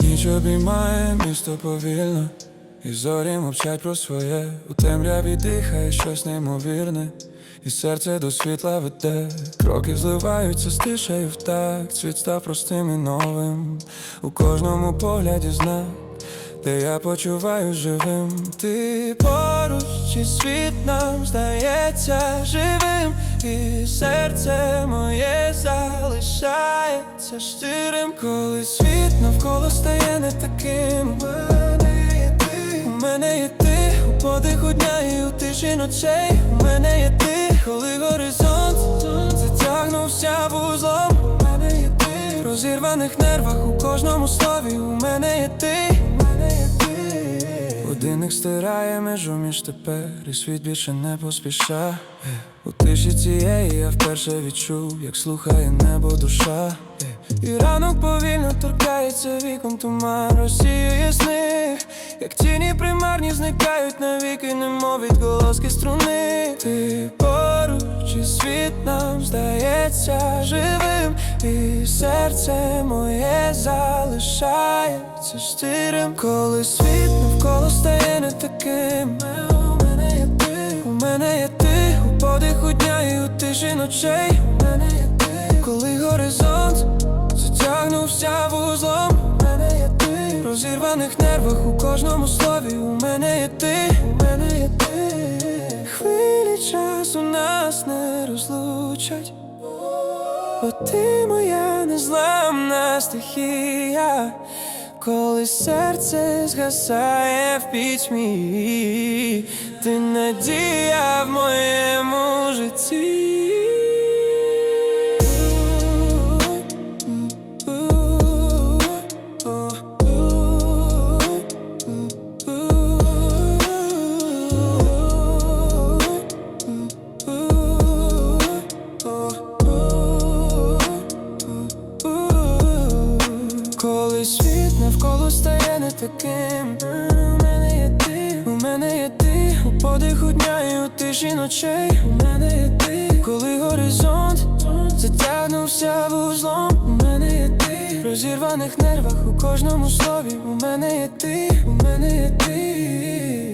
Ніч обіймає місто повільно, і зорі мовчать про своє. У темряві дихає щось неймовірне, і серце до світла веде. Кроки зливаються з тишею в такт Світ став простим і новим. У кожному погляді знак, де я почуваю живим. Ти поруч, і світ нам здається живим, і серце моє залишається щирим, коли світ навколо стає не таким. У мене є ти, у подиху дня і у тиші ночей. У мене є ти, коли горизонт затягнувся вузлом. У мене є ти, в розірваних нервах у кожному слові. У мене є ти, у мене є ти. Годинник стирає межу між тепер, і світ більше не поспіша. Е, У тиші цієї я вперше відчув, як слухає небо душа. Е, І ранок повільно віком туман розсіює сни, як тіні примарні зникають навіки, немов відголоски струни. Ти поруч, і світ нам здається живим, і серце моє залишається щирим, коли світ навколо стає не таким. У мене є ти, у мене є ти, у подиху дня і у тиші ночей. У мене є ти, коли горизонт розірваних нервах у кожному слові. У мене є ти, у мене є ти. Хвилі часу нас не розлучать. Бо ти моя незламна стихія, коли серце згасає в пітьмі, ти надія в моєму житті. Таким У мене є ти, у мене є ти, у подиху дня і у тиші ночей. У мене є ти, коли горизонт затягнувся вузлом. У мене є ти, в розірваних нервах у кожному слові. У мене є ти, у мене є ти.